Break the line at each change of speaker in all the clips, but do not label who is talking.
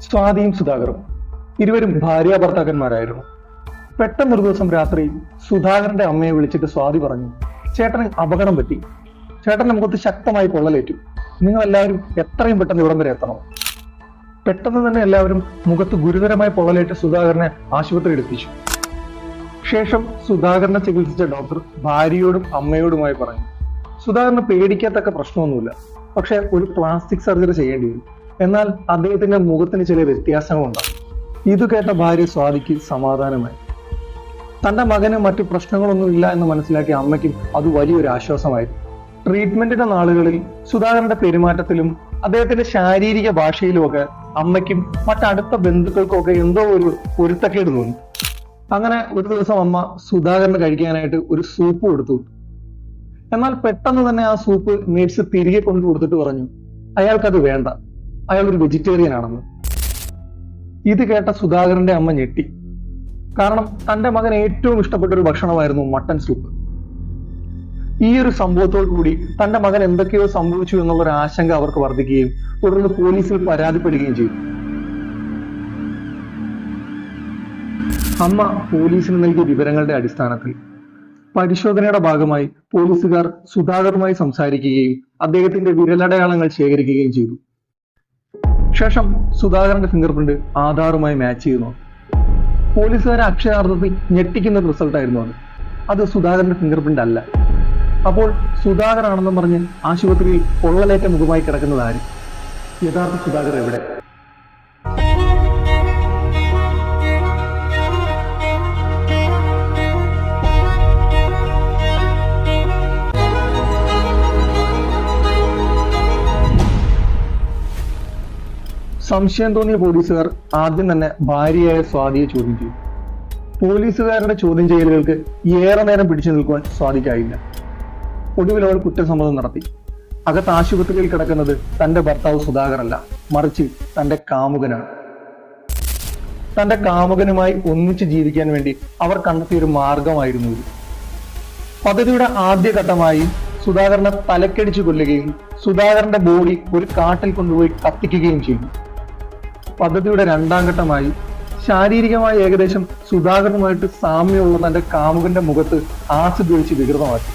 സ്വാതിയും സുധാകറും ഇരുവരും ഭാര്യ ഭർത്താക്കന്മാരായിരുന്നു പെട്ടെന്നൊരു ദിവസം രാത്രി സുധാകരന്റെ അമ്മയെ വിളിച്ചിട്ട് സ്വാതി പറഞ്ഞു ചേട്ടന് അപകടം പറ്റി. ചേട്ടന്റെ മുഖത്ത് ശക്തമായി പൊള്ളലേറ്റു. നിങ്ങൾ എല്ലാവരും എത്രയും പെട്ടെന്ന് ഇവിടം വരെ എത്തണം. പെട്ടെന്ന് തന്നെ എല്ലാവരും മുഖത്ത് ഗുരുതരമായി പൊള്ളലേറ്റ് സുധാകരനെ ആശുപത്രി എടുപ്പിച്ചു ശേഷം സുധാകരനെ ചികിത്സിച്ച ഡോക്ടർ ഭാര്യയോടും അമ്മയോടുമായി പറഞ്ഞു സുധാകരന് പേടിക്കത്തക്ക പ്രശ്നമൊന്നുമില്ല. പക്ഷെ ഒരു പ്ലാസ്റ്റിക് സർജറി ചെയ്യേണ്ടി വരും. എന്നാൽ അദ്ദേഹത്തിന്റെ മുഖത്തിന് ചില വ്യത്യാസങ്ങളുണ്ടാകും ഇത് കേട്ട ഭാര്യ സ്വാതിക്ക് സമാധാനമായി. തന്റെ മകന് മറ്റു പ്രശ്നങ്ങളൊന്നുമില്ല എന്ന് മനസ്സിലാക്കിയ അമ്മയ്ക്കും അത് വലിയൊരു ആശ്വാസമായിരുന്നു. ട്രീറ്റ്മെന്റിന്റെ നാളുകളിൽ സുധാകരന്റെ പെരുമാറ്റത്തിലും അദ്ദേഹത്തിന്റെ ശാരീരിക ഭാഷയിലും ഒക്കെ അമ്മയ്ക്കും മറ്റടുത്ത ബന്ധുക്കൾക്കും ഒക്കെ എന്തോ ഒരു പൊരുത്തക്കേട് തോന്നി. അങ്ങനെ ഒരു ദിവസം അമ്മ സുധാകരന് കഴിക്കാനായിട്ട് ഒരു സൂപ്പ് കൊടുത്തു. എന്നാൽ പെട്ടെന്ന് തന്നെ ആ സൂപ്പ് മേടിച്ച് തിരികെ കൊണ്ടു കൊടുത്തിട്ട് പറഞ്ഞു അയാൾക്കത് വേണ്ട. അയാൾ ഒരു വെജിറ്റേറിയൻ ആണെന്ന്. ഇത് കേട്ട സുധാകരന്റെ അമ്മ ഞെട്ടി. കാരണം തന്റെ മകൻ ഏറ്റവും ഇഷ്ടപ്പെട്ട ഒരു ഭക്ഷണമായിരുന്നു മട്ടൻ സൂപ്പ് ഈ ഒരു സംഭവത്തോടു കൂടി തന്റെ മകൻ എന്തൊക്കെയോ സംഭവിച്ചു എന്നുള്ള ഒരു ആശങ്ക അവർക്ക് വർദ്ധിക്കുകയും തുടർന്ന് പോലീസിൽ പരാതിപ്പെടുകയും ചെയ്തു. അമ്മ പോലീസിന് നൽകിയ വിവരങ്ങളുടെ അടിസ്ഥാനത്തിൽ പരിശോധനയുടെ ഭാഗമായി പോലീസുകാർ സുധാകറുമായി സംസാരിക്കുകയും അദ്ദേഹത്തിന്റെ വിരലടയാളങ്ങൾ ശേഖരിക്കുകയും ചെയ്തു. ശേഷം സുധാകരന്റെ ഫിംഗർ പ്രിന്റ് ആധാറുമായി മാച്ച് ചെയ്യുന്നു. പോലീസുകാരെ അക്ഷരാർത്ഥത്തിൽ ഞെട്ടിക്കുന്ന ഒരു റിസൾട്ട് ആയിരുന്നു അത്. അത് സുധാകരന്റെ ഫിംഗർ പ്രിന്റ് അല്ല. അപ്പോൾ സുധാകരാണെന്നും പറഞ്ഞ് ആശുപത്രിയിൽ പൊള്ളലേറ്റ മുഖമായി കിടക്കുന്നതാരും? യഥാർത്ഥ സുധാകർ എവിടെ? സംശയം തോന്നിയ പോലീസുകാർ ആദ്യം തന്നെ ഭാര്യയായ സ്വാതിയെ ചോദ്യം ചെയ്തു. പോലീസുകാരുടെ ചോദ്യം ചെയ്യലുകൾക്ക് ഏറെ നേരം പിടിച്ചു നിൽക്കുവാൻ സ്വാതിക്കായില്ല. ഒടുവിൽ അവൾ കുറ്റസമ്മതം നടത്തി. അകത്ത് ആശുപത്രിയിൽ കിടക്കുന്നത് തന്റെ ഭർത്താവ് സുധാകരല്ല മറിച്ച് തന്റെ കാമുകനാണ്. തന്റെ കാമുകനുമായി ഒന്നിച്ച് ജീവിക്കാൻ വേണ്ടി അവർ കണ്ടെത്തിയ ഒരു മാർഗമായിരുന്നു ഇത്. പദ്ധതിയുടെ ആദ്യഘട്ടമായി സുധാകരനെ തലക്കടിച്ചു കൊല്ലുകയും സുധാകരന്റെ ബോഡി ഒരു കാട്ടിൽ കൊണ്ടുപോയി കത്തിക്കുകയും ചെയ്തു. പദ്ധതിയുടെ രണ്ടാം ഘട്ടമായി ശാരീരികമായി ഏകദേശം സുധാകരനുമായിട്ട് സാമ്യമുള്ള തന്റെ കാമുകന്റെ മുഖത്ത് ആസിഡ് ഒഴിച്ച് വികൃതമാക്കി.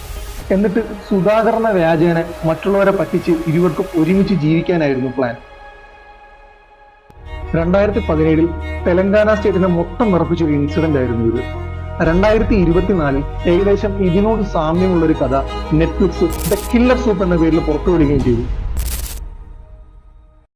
എന്നിട്ട് സുധാകരനെ വ്യാജേനെ മറ്റുള്ളവരെ പറ്റിച്ച് ഇരുവർക്കും ഒരുമിച്ച് ജീവിക്കാനായിരുന്നു പ്ലാൻ രണ്ടായിരത്തി പതിനേഴിൽ തെലങ്കാന സ്റ്റേറ്റിനെ മൊത്തം നിറപ്പിച്ചൊരു ഇൻസിഡന്റ് ആയിരുന്നു ഇത്. രണ്ടായിരത്തി ഇരുപത്തിനാലിൽ ഏകദേശം ഇതിനോട് സാമ്യമുള്ള ഒരു കഥ നെറ്റ്ഫ്ലിക്സ് ദ കില്ലർ സൂപ്പ് എന്ന പേരിൽ പുറത്തുവിടുകയും ചെയ്തു.